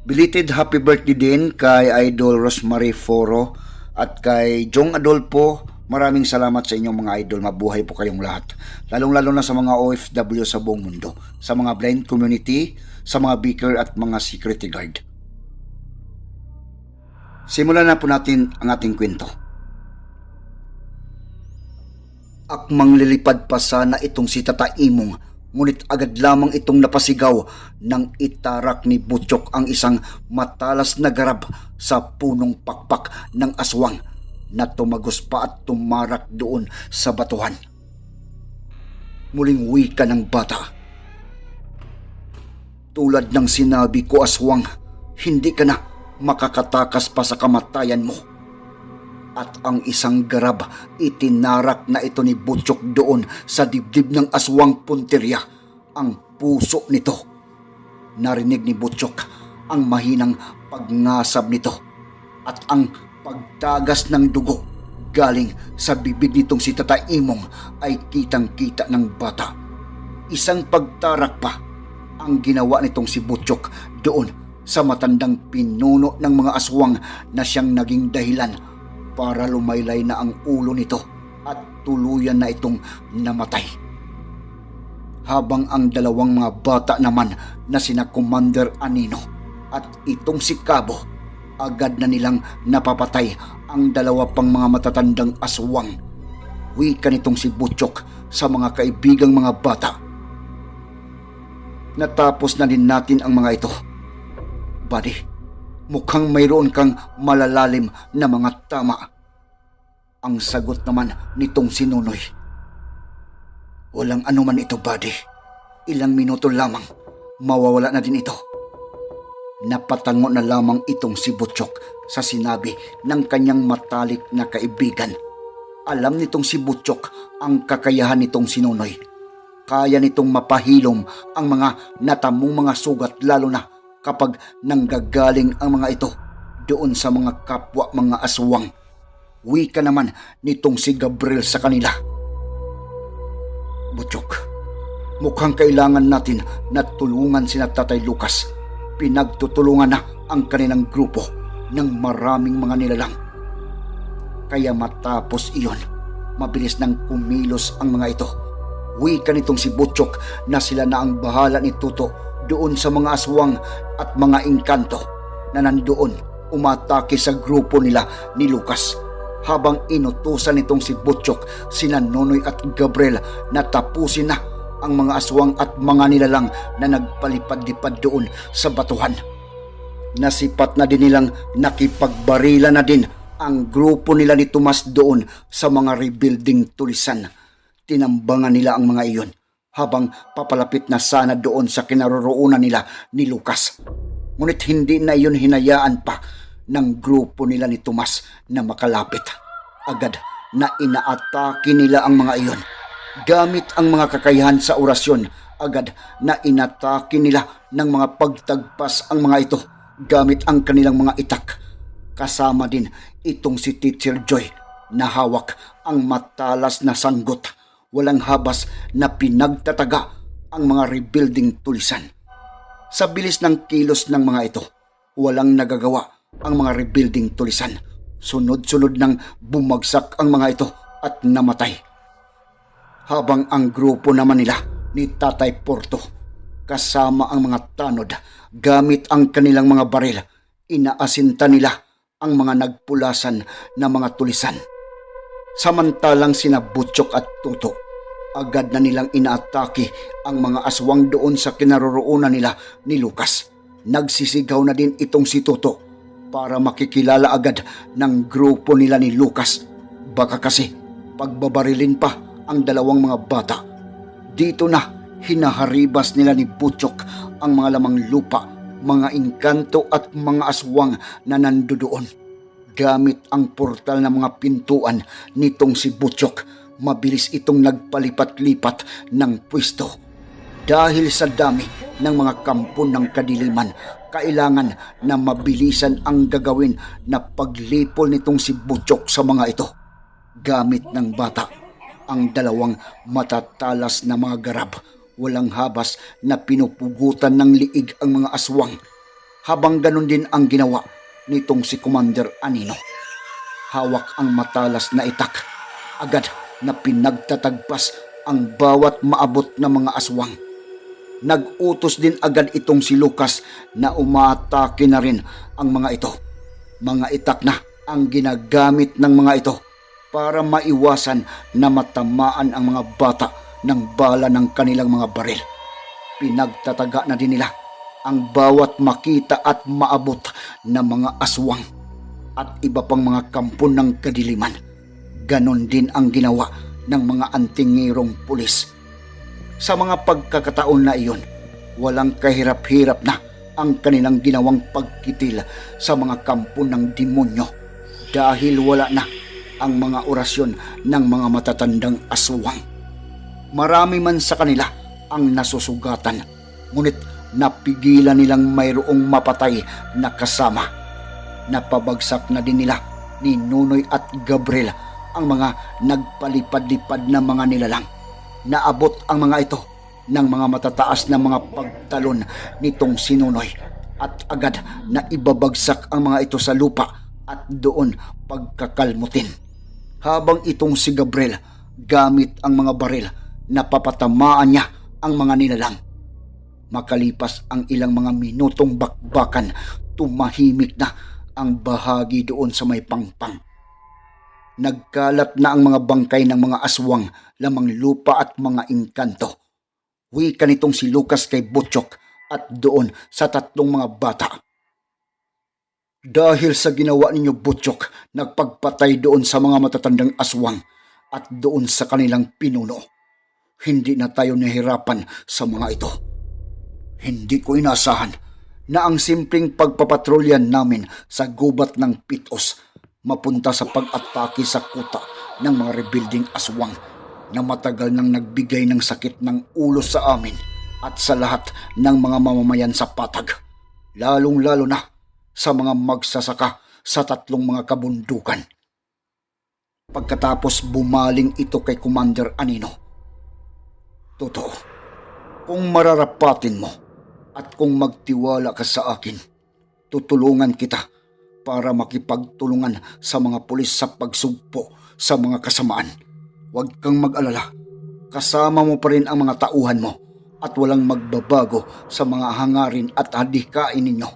Belated happy birthday din kay Idol Rosemary Foro at kay Jong Adolfo. Maraming salamat sa inyong mga idol. Mabuhay po kayong lahat. Lalong-lalo na sa mga OFW sa buong mundo. Sa mga blind community, sa mga beaker at mga security guard. Simulan na po natin ang ating kwento. Akmang lilipad pa sana itong si Tata Imong ngunit agad lamang itong napasigaw nang itarak ni Butchok ang isang matalas na garab sa punong pakpak ng aswang na tumagos pa at tumarak doon sa batuhan. Muling wika ng bata. Tulad ng sinabi ko aswang, hindi ka na makakatakas pa sa kamatayan mo at ang isang garab itinarak na ito ni Butchok doon sa dibdib ng aswang punterya ang puso nito. Narinig ni Butchok ang mahinang pagngasab nito at ang pagtagas ng dugo galing sa bibig nitong si Tata Imong ay kitang-kita ng bata. Isang pagtarak pa ang ginawa nitong si Butchok doon sa matandang pinuno ng mga aswang na siyang naging dahilan para lumaylay na ang ulo nito at tuluyan na itong namatay. Habang ang dalawang mga bata naman na sina Commander Anino at itong si Cabo agad na nilang napapatay ang dalawa pang mga matatandang aswang. Wika nitong si Butchok sa mga kaibigang mga bata. Natapos na din natin ang mga ito. Buddy, mukhang mayroon kang malalalim na mga tama. Ang sagot naman nitong sinunoy. Walang anuman ito, buddy. Ilang minuto lamang, mawawala na din ito. Napatango na lamang itong si Butchok sa sinabi ng kanyang matalik na kaibigan. Alam nitong si Butchok ang kakayahan nitong sinunoy. Kaya nitong mapahilom ang mga natamong mga sugat lalo na kapag nanggagaling ang mga ito doon sa mga kapwa mga aswang. Wika naman nitong si Gabriel sa kanila. Butchok, mukhang kailangan natin na tulungan sina Tatay Lucas. Pinagtutulungan na ang kanilang grupo ng maraming mga nilalang. Kaya matapos iyon, mabilis nang kumilos ang mga ito. Wika nitong si Butchok na sila na ang bahala ni Tuto doon sa mga aswang at mga engkanto na nandoon umatake sa grupo nila ni Lucas habang inutusan nitong si Butchok, sina Nonoy at Gabriel na tapusin na ang mga aswang at mga nilalang na nagpalipad-lipad doon sa batuhan. Nasipat na din nilang nakipagbarila na din ang grupo nila ni Tomas doon sa mga rebuilding tulisan. Tinambangan nila ang mga iyon habang papalapit na sana doon sa kinaroroonan nila ni Lucas. Ngunit hindi na iyon hinayaan pa ng grupo nila ni Tomas na makalapit. Agad na inaatake nila ang mga iyon. Gamit ang mga kakayahan sa orasyon, agad na inatake nila ng mga pagtagpas ang mga ito gamit ang kanilang mga itak. Kasama din itong si Teacher Joy na hawak ang matalas na sanggot. Walang habas na pinagtataga ang mga rebuilding tulisan. Sa bilis ng kilos ng mga ito, walang nagagawa ang mga rebuilding tulisan. Sunod-sunod nang bumagsak ang mga ito at namatay. Habang ang grupo naman nila ni Tatay Porto kasama ang mga tanod gamit ang kanilang mga baril, inaasinta nila ang mga nagpulasan na mga tulisan. Samantalang sina Butchok at Tuto, agad na nilang inaatake ang mga aswang doon sa kinaroroonan nila ni Lucas. Nagsisigaw na din itong si Tuto para makikilala agad ng grupo nila ni Lucas. Baka kasi pagbabarilin pa ang dalawang mga bata. Dito na hinaharibas nila ni Butchok ang mga lamang lupa mga engkanto at mga aswang na nandoon. Gamit ang portal ng mga pintuan nitong si Butchok, mabilis itong nagpalipat-lipat ng pwesto. Dahil sa dami ng mga kampon ng kadiliman, kailangan na mabilisan ang gagawin na paglipol nitong si Butchok sa mga ito. Gamit ng bata, ang dalawang matatalas na mga garab, walang habas na pinupugutan ng liig ang mga aswang. Habang ganun din ang ginawa nitong si Commander Anino. Hawak ang matalas na itak. Agad na pinagtatagpas ang bawat maabot na mga aswang. Nag-utos din agad itong si Lucas na umatake na rin ang mga ito. Mga itak na ang ginagamit ng mga ito para maiwasan na matamaan ang mga bata ng bala ng kanilang mga baril. Pinagtataga na din nila ang bawat makita at maabot na mga aswang at iba pang mga kampon ng kadiliman. Ganon din ang ginawa ng mga antingirong pulis. Sa mga pagkakataon na iyon, walang kahirap-hirap na ang kanilang ginawang pagkitil sa mga kampon ng demonyo dahil wala na ang mga orasyon ng mga matatandang aswang. Marami man sa kanila ang nasusugatan, ngunit napigilan nilang mayroong mapatay na kasama. Napabagsak na din nila ni Nunoy at Gabriel ang mga nagpalipad-lipad na mga nilalang. Naabot ang mga ito ng mga matataas na mga pagtalon nitong sinunoy at agad na ibabagsak ang mga ito sa lupa at doon pagkakalmutin. Habang itong si Gabriel gamit ang mga baril na papatamaan niya ang mga nilalang. Makalipas ang ilang mga minutong bakbakan, tumahimik na ang bahagi doon sa may pangpang. Nagkalat na ang mga bangkay ng mga aswang, lamang lupa at mga engkanto. Wika nitong si Lucas kay Butchok at doon sa tatlong mga bata. Dahil sa ginawa ninyo Butchok, nagpagpatay doon sa mga matatandang aswang at doon sa kanilang pinuno. Hindi na tayo nahirapan sa mga ito. Hindi ko inasahan na ang simpleng pagpapatrolyan namin sa gubat ng pitos mapunta sa pag-atake sa kuta ng mga rebuilding aswang na matagal nang nagbigay ng sakit ng ulo sa amin at sa lahat ng mga mamamayan sa patag. Lalong-lalo na sa mga magsasaka sa tatlong mga kabundukan. Pagkatapos bumaling ito kay Commander Anino. Totoo, kung mararapatin mo at kung magtiwala ka sa akin, tutulungan kita para makipagtulungan sa mga pulis sa pagsugpo sa mga kasamaan. Huwag kang mag-alala. Kasama mo pa rin ang mga tauhan mo at walang magbabago sa mga hangarin at hadikain ninyo.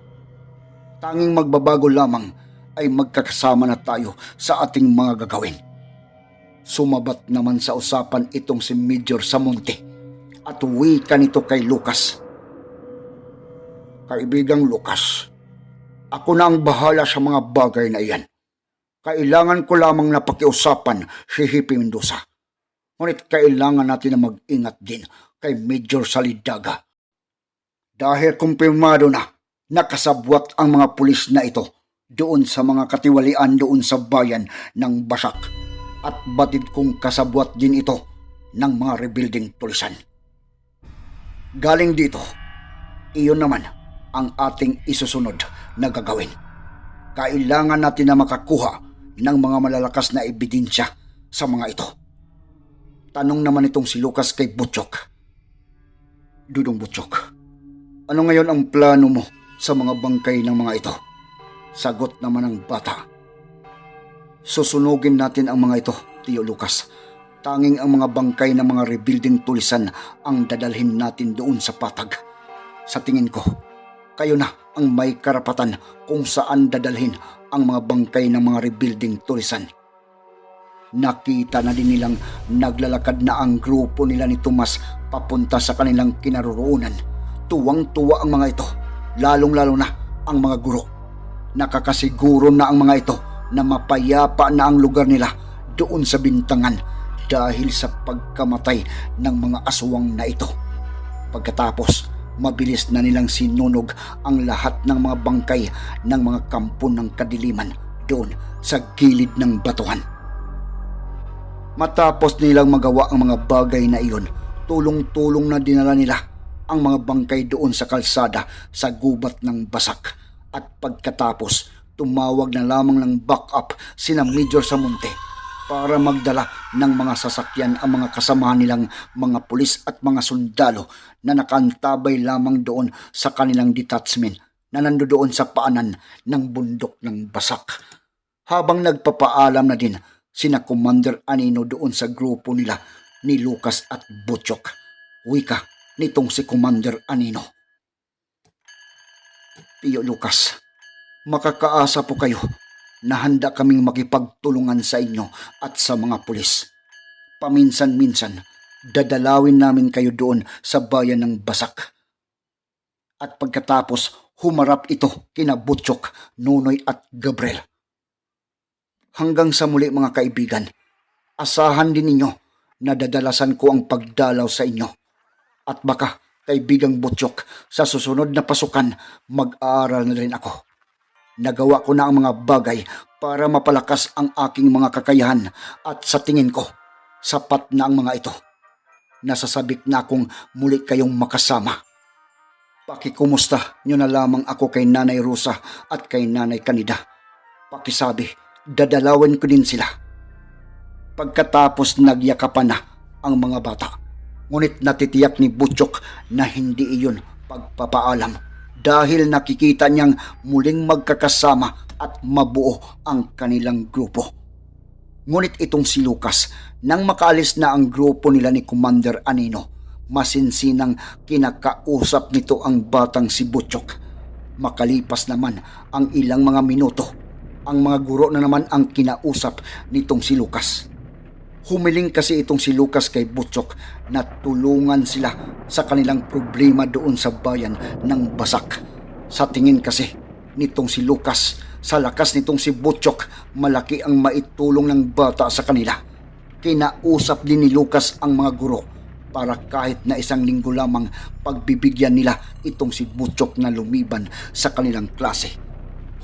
Tanging magbabago lamang ay magkakasama na tayo sa ating mga gagawin. Sumabat naman sa usapan itong si Major Samonte at uwi ka nito kay Lucas. Kaibigang Lucas, ako na ang bahala sa mga bagay na iyan. Kailangan ko lamang na pakiusapan si Hippie Mendoza. Ngunit kailangan natin na mag-ingat din kay Major Salidaga. Dahil kumpirmado na nakasabwat ang mga pulis na ito doon sa mga katiwalian doon sa bayan ng Basak at batid kong kasabwat din ito ng mga rebuilding pulisan. Galing dito, iyon naman ang ating isusunod na gagawin. Kailangan natin na makakuha ng mga malalakas na ebidensya sa mga ito. Tanong naman itong si Lucas kay Butchok. Dudong Butchok, ano ngayon ang plano mo sa mga bangkay ng mga ito? Sagot naman ng bata. Susunugin natin ang mga ito, Tio Lucas. Tanging ang mga bangkay ng mga rebuilding tulisan ang dadalhin natin doon sa patag. Sa tingin ko, kayo na ang may karapatan kung saan dadalhin ang mga bangkay ng mga rebuilding tulisan. Nakita na din nilang naglalakad na ang grupo nila ni Tomas papunta sa kanilang kinaroroonan. Tuwang-tuwa ang mga ito, lalong-lalo na ang mga guro. Nakakasiguro na ang mga ito na mapayapa na ang lugar nila doon sa bintangan dahil sa pagkamatay ng mga aswang na ito. Pagkatapos mabilis na nilang sinunog ang lahat ng mga bangkay ng mga kampo ng kadiliman doon sa gilid ng batuhan. Matapos nilang magawa ang mga bagay na iyon, tulong-tulong na dinala nila ang mga bangkay doon sa kalsada sa gubat ng basak. At pagkatapos, tumawag na lamang ng backup sina Major Samonte para magdala ng mga sasakyan ang mga kasamahan nilang mga pulis at mga sundalo na nakantabay lamang doon sa kanilang detachment na nandoon sa paanan ng bundok ng basak. Habang nagpapaalam na din sina Commander Anino doon sa grupo nila ni Lucas at Butchok. Wika nitong si Commander Anino. Tiyo Lucas, makakaasa po kayo na handa kaming makipagtulungan sa inyo at sa mga pulis. Paminsan-minsan, dadalawin namin kayo doon sa bayan ng Basak. At pagkatapos, humarap ito kina Butchok, Nunoy at Gabriel. Hanggang sa muli mga kaibigan, asahan din ninyo na dadalasan ko ang pagdalaw sa inyo. At baka, kaibigang Butchok, sa susunod na pasukan, mag-aaral na rin ako. Nagawa ko na ang mga bagay para mapalakas ang aking mga kakayahan at sa tingin ko, sapat na ang mga ito. Nasasabik na akong muli kayong makasama. Pakikumusta nyo na lamang ako kay Nanay Rosa at kay Nanay Kanida. Pakisabi, dadalawin ko din sila. Pagkatapos nagyakapan na ang mga bata. Ngunit natitiyak ni Butchok na hindi iyon pagpapaalam dahil nakikita niyang muling magkakasama at mabuo ang kanilang grupo. Ngunit itong si Lucas, nang makaalis na ang grupo nila ni Commander Anino, masinsinang kinakausap nito ang batang si Butchok. Makalipas naman ang ilang mga minuto, ang mga guro na naman ang kinausap nitong si Lucas. Humiling kasi itong si Lucas kay Butchok na tulungan sila sa kanilang problema doon sa bayan ng Basak. Sa tingin kasi nitong si Lucas, sa lakas nitong si Butchok, malaki ang maitulong ng bata sa kanila. Kinausap din ni Lucas ang mga guro para kahit na isang linggo lamang pagbibigyan nila itong si Butchok na lumiban sa kanilang klase.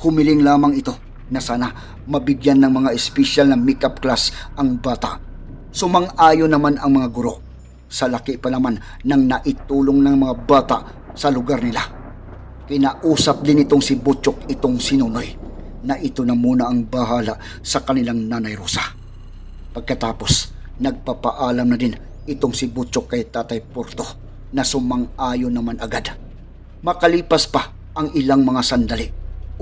Humiling lamang ito na sana mabigyan ng mga espesyal na makeup class ang bata Sumang-ayo naman ang mga guro sa laki pa naman ng naitulong ng mga bata sa lugar nila. Kinausap din itong si Butchok itong sinunoy na ito na muna ang bahala sa kanilang nanay Rosa. Pagkatapos, nagpapaalam na din itong si Butchok kay Tatay Porto na sumang-ayo naman agad. Makalipas pa ang ilang mga sandali,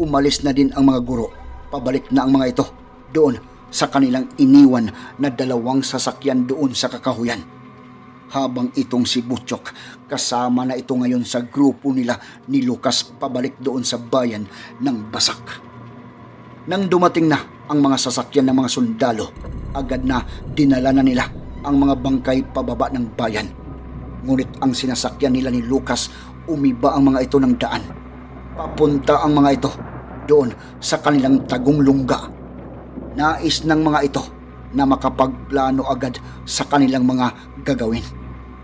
umalis na din ang mga guro. Pabalik na ang mga ito doon sa kanilang iniwan na dalawang sasakyan doon sa kakahuyan. Habang itong si Butchok kasama na ito ngayon sa grupo nila ni Lucas pabalik doon sa bayan ng Basak. Nang dumating na ang mga sasakyan ng mga sundalo, agad na dinala na nila ang mga bangkay pababa ng bayan. Ngunit ang sinasakyan nila ni Lucas, umiba ang mga ito ng daan. Papunta ang mga ito doon sa kanilang tagong lungga Nais ng mga ito na makapagplano agad sa kanilang mga gagawin.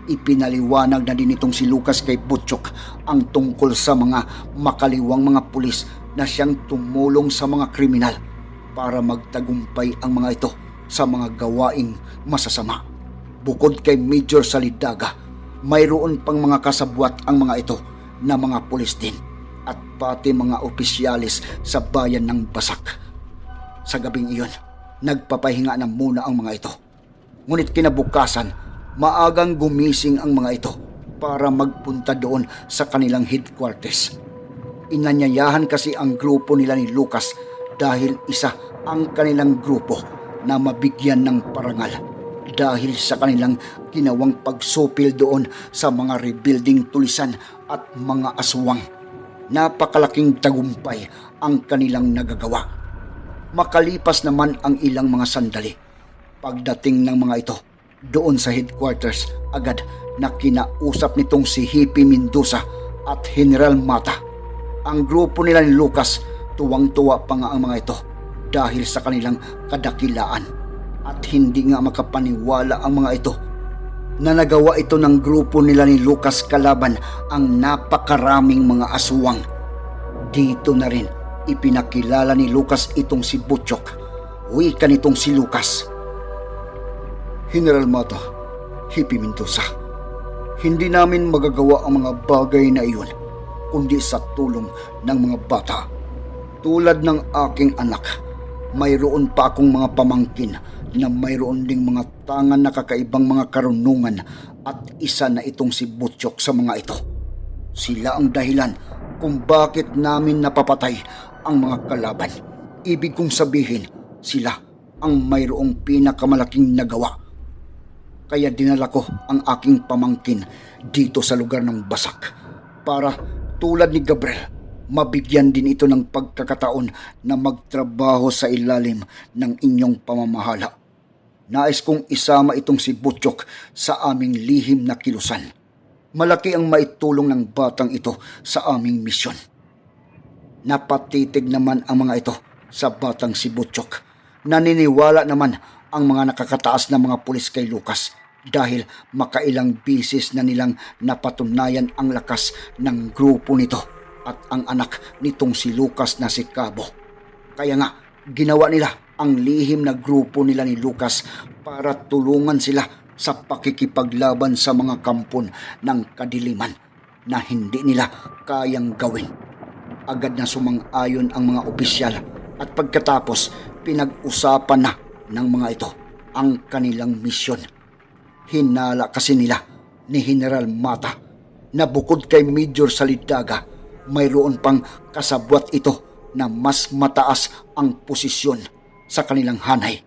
Ipinaliwanag na din itong si Lucas kay Butchok ang tungkol sa mga makaliwang mga pulis na siyang tumulong sa mga kriminal para magtagumpay ang mga ito sa mga gawaing masasama. Bukod kay Major Salidaga, mayroon pang mga kasabwat ang mga ito na mga pulis din at pati mga opisyalis sa bayan ng Basak sa gabing iyon, nagpapahinga na muna ang mga ito. Ngunit kinabukasan, maagang gumising ang mga ito para magpunta doon sa kanilang headquarters. Inanyayahan kasi ang grupo nila ni Lucas dahil isa ang kanilang grupo na mabigyan ng parangal dahil sa kanilang ginawang pagsupil doon sa mga rebuilding tulisan at mga aswang. Napakalaking tagumpay ang kanilang nagagawa Makalipas naman ang ilang mga sandali. Pagdating ng mga ito, doon sa headquarters, agad na kinausap nitong si Hippie Mendoza at General Mata. Ang grupo nila ni Lucas, tuwang-tuwa pa nga ang mga ito dahil sa kanilang kadakilaan. At hindi nga makapaniwala ang mga ito na nagawa ito ng grupo nila ni Lucas kalaban ang napakaraming mga aswang. Dito na rin ipinakilala ni Lucas itong si Butchok. Wika nitong si Lucas. General Mata, Hippie Mendoza, hindi namin magagawa ang mga bagay na iyon kundi sa tulong ng mga bata. Tulad ng aking anak, mayroon pa akong mga pamangkin na mayroon ding mga tangan na kakaibang mga karunungan at isa na itong si Butchok sa mga ito. Sila ang dahilan kung bakit namin napapatay ang mga kalaban. Ibig kong sabihin, sila ang mayroong pinakamalaking nagawa. Kaya dinala ko ang aking pamangkin dito sa lugar ng Basak para tulad ni Gabriel, mabigyan din ito ng pagkakataon na magtrabaho sa ilalim ng inyong pamamahala. Nais kong isama itong si Butchok sa aming lihim na kilusan. Malaki ang maitulong ng batang ito sa aming misyon. Napatitig naman ang mga ito sa batang si Butchok. Naniniwala naman ang mga nakakataas na mga pulis kay Lucas dahil makailang bisis na nilang napatunayan ang lakas ng grupo nito at ang anak nitong si Lucas na si Cabo. Kaya nga, ginawa nila ang lihim na grupo nila ni Lucas para tulungan sila sa pakikipaglaban sa mga kampon ng kadiliman na hindi nila kayang gawin. Agad na sumang-ayon ang mga opisyal at pagkatapos pinag-usapan na ng mga ito ang kanilang misyon. Hinala kasi nila ni General Mata na bukod kay Major Salidaga, mayroon pang kasabwat ito na mas mataas ang posisyon sa kanilang hanay.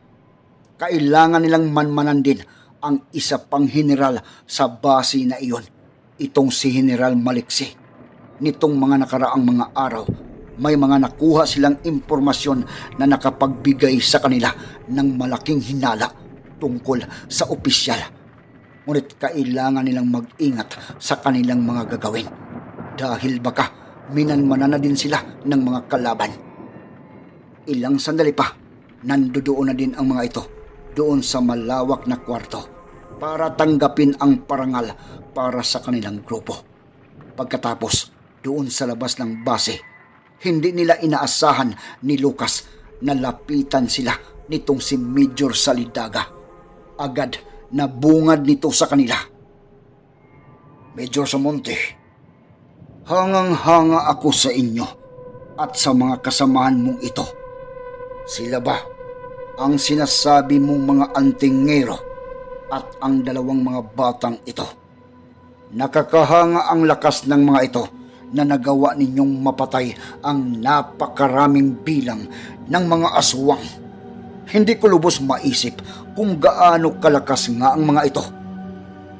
Kailangan nilang manmanan din ang isa pang general sa base na iyon, itong si General Maliksi. Nitong mga nakaraang mga araw, may mga nakuha silang impormasyon na nakapagbigay sa kanila ng malaking hinala tungkol sa opisyal. Ngunit kailangan nilang mag-ingat sa kanilang mga gagawin dahil baka minanmana na din sila ng mga kalaban. Ilang sandali pa, nandoon na din ang mga ito doon sa malawak na kwarto para tanggapin ang parangal para sa kanilang grupo. Pagkatapos, doon sa labas ng base, hindi nila inaasahan ni Lucas na lapitan sila nitong si Major Salidaga. Agad na bungad nito sa kanila. Major Samonte, hangang-hanga ako sa inyo at sa mga kasamahan mong ito. Sila ba ang sinasabi mong mga antingero at ang dalawang mga batang ito? Nakakahanga ang lakas ng mga ito na nagawa ninyong mapatay ang napakaraming bilang ng mga aswang. Hindi ko lubos maisip kung gaano kalakas nga ang mga ito.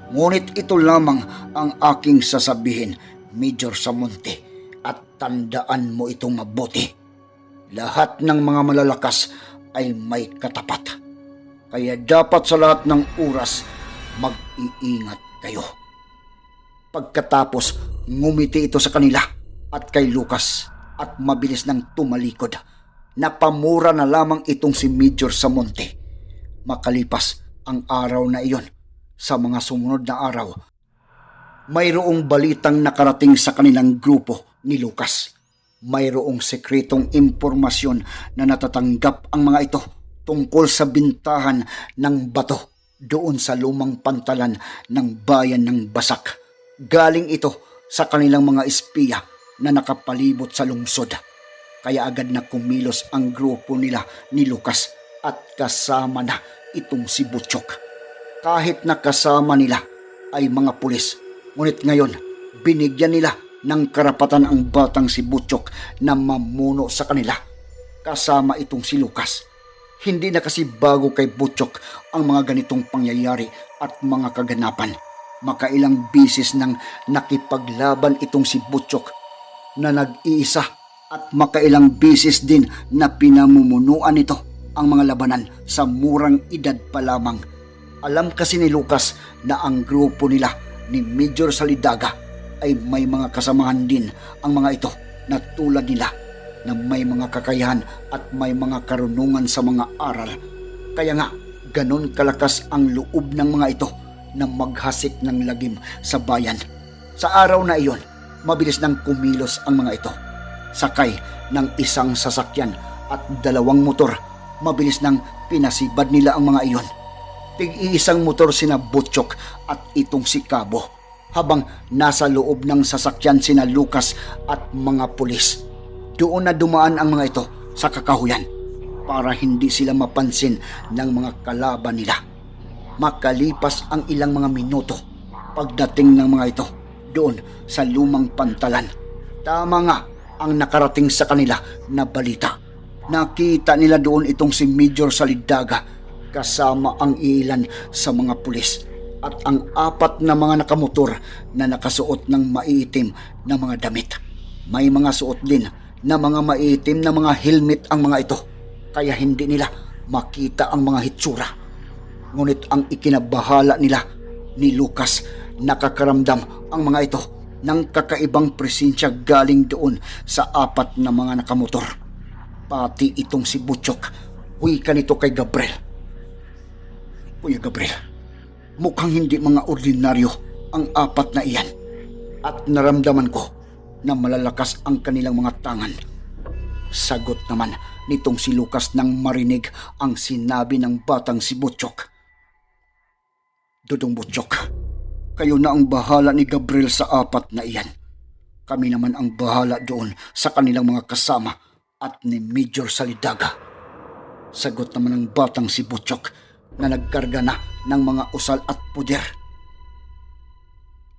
Ngunit ito lamang ang aking sasabihin, Major Samonte, at tandaan mo itong mabuti. Lahat ng mga malalakas ay may katapat. Kaya dapat sa lahat ng oras, mag-iingat kayo. Pagkatapos, ngumiti ito sa kanila at kay Lucas at mabilis nang tumalikod. Napamura na lamang itong si Major Samonte. Makalipas ang araw na iyon, sa mga sumunod na araw, mayroong balitang nakarating sa kanilang grupo ni Lucas. Mayroong sekretong impormasyon na natatanggap ang mga ito tungkol sa bintahan ng bato doon sa lumang pantalan ng bayan ng Basak. Galing ito sa kanilang mga espiya na nakapalibot sa lungsod. Kaya agad na kumilos ang grupo nila ni Lucas at kasama na itong si Butchok. Kahit na kasama nila ay mga pulis, ngunit ngayon binigyan nila ng karapatan ang batang si Butchok na mamuno sa kanila. Kasama itong si Lucas. Hindi na kasi bago kay Butchok ang mga ganitong pangyayari at mga kaganapan. Makailang bisis nang nakipaglaban itong si Butchok na nag-iisa at makailang bisis din na pinamumunuan nito ang mga labanan sa murang edad pa lamang. Alam kasi ni Lucas na ang grupo nila ni Major Salidaga ay may mga kasamahan din ang mga ito na tulad nila na may mga kakayahan at may mga karunungan sa mga aral. Kaya nga, ganon kalakas ang loob ng mga ito na maghasik ng lagim sa bayan. Sa araw na iyon, mabilis nang kumilos ang mga ito. Sakay ng isang sasakyan at dalawang motor, mabilis nang pinasibad nila ang mga iyon. Tig-iisang motor sina Butchok at itong si Cabo habang nasa loob ng sasakyan sina Lucas at mga pulis. Doon na dumaan ang mga ito sa kakahuyan para hindi sila mapansin ng mga kalaban nila. Makalipas ang ilang mga minuto, pagdating ng mga ito doon sa lumang pantalan, tama nga ang nakarating sa kanila na balita. Nakita nila doon itong si Major Salidaga kasama ang ilan sa mga pulis at ang apat na mga nakamotor na nakasuot ng maiitim na mga damit. May mga suot din na mga maiitim na mga helmet ang mga ito kaya hindi nila makita ang mga hitsura. Ngunit ang ikinabahala nila ni Lucas nakakaramdam ang mga ito ng kakaibang presensya galing doon sa apat na mga nakamotor. Pati itong si Butchok, wika nito kay Gabriel. Kuya Gabriel, mukhang hindi mga ordinaryo ang apat na iyan. At naramdaman ko na malalakas ang kanilang mga tangan. Sagot naman nitong si Lucas nang marinig ang sinabi ng batang si Butchok. Dudong Butchok, kayo na ang bahala ni Gabriel sa apat na iyan. Kami naman ang bahala doon sa kanilang mga kasama at ni Major Salidaga. Sagot naman ng batang si Butchok na nagkarga na ng mga usal at puder.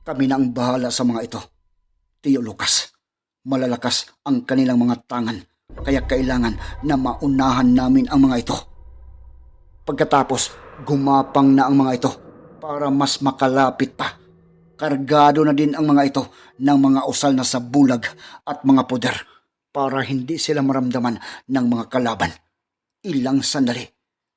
Kami na ang bahala sa mga ito. Tiyo Lucas, malalakas ang kanilang mga tangan kaya kailangan na maunahan namin ang mga ito. Pagkatapos, gumapang na ang mga ito para mas makalapit pa. Kargado na din ang mga ito ng mga usal na sa bulag at mga puder para hindi sila maramdaman ng mga kalaban. Ilang sandali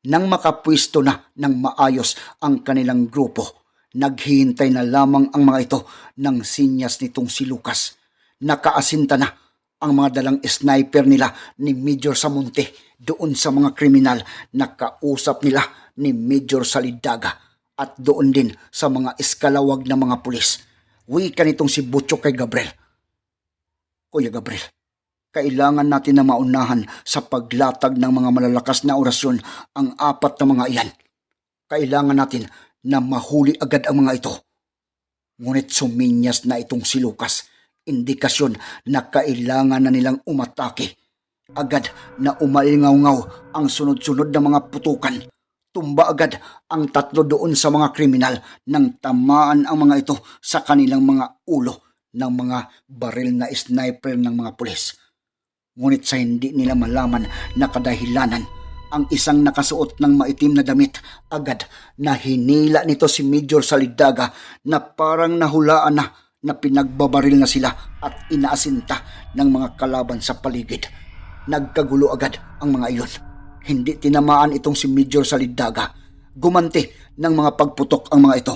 nang makapwisto na ng maayos ang kanilang grupo, naghihintay na lamang ang mga ito ng sinyas nitong si Lucas. Nakaasinta na ang mga dalang sniper nila ni Major Samonte doon sa mga kriminal na kausap nila ni Major Salidaga at doon din sa mga eskalawag na mga pulis. Wika nitong si Butcho kay Gabriel. Kuya Gabriel, kailangan natin na maunahan sa paglatag ng mga malalakas na orasyon ang apat na mga iyan. Kailangan natin na mahuli agad ang mga ito. Ngunit suminyas na itong si Lucas, indikasyon na kailangan na nilang umatake. Agad na umalingaw-ngaw ang sunod-sunod na mga putukan. Tumba agad ang tatlo doon sa mga kriminal nang tamaan ang mga ito sa kanilang mga ulo ng mga baril na sniper ng mga pulis. Ngunit sa hindi nila malaman na kadahilanan, ang isang nakasuot ng maitim na damit agad na hinila nito si Major Salidaga na parang nahulaan na na pinagbabaril na sila at inaasinta ng mga kalaban sa paligid. Nagkagulo agad ang mga iyon. Hindi tinamaan itong si Major Salidaga. Gumanti ng mga pagputok ang mga ito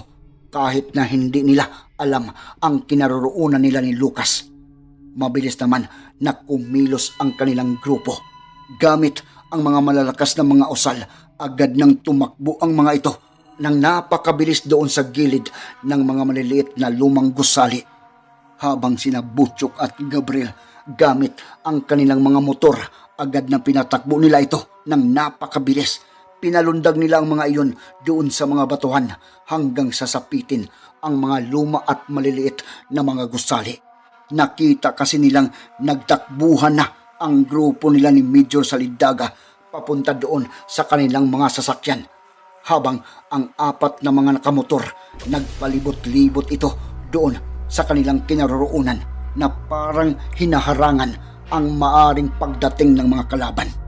kahit na hindi nila alam ang kinaroroonan nila ni Lucas. Mabilis naman na kumilos ang kanilang grupo. Gamit ang mga malalakas na mga usal, agad nang tumakbo ang mga ito nang napakabilis doon sa gilid ng mga maliliit na lumang gusali. Habang sina Butchok at Gabriel gamit ang kanilang mga motor, agad na pinatakbo nila ito ng napakabilis. Pinalundag nila ang mga iyon doon sa mga batuhan hanggang sasapitin ang mga luma at maliliit na mga gusali. Nakita kasi nilang nagtakbuhan na ang grupo nila ni Major Salidaga papunta doon sa kanilang mga sasakyan. Habang ang apat na mga nakamotor nagpalibot-libot ito doon sa kanilang kinaroroonan na parang hinaharangan ang maaring pagdating ng mga kalaban.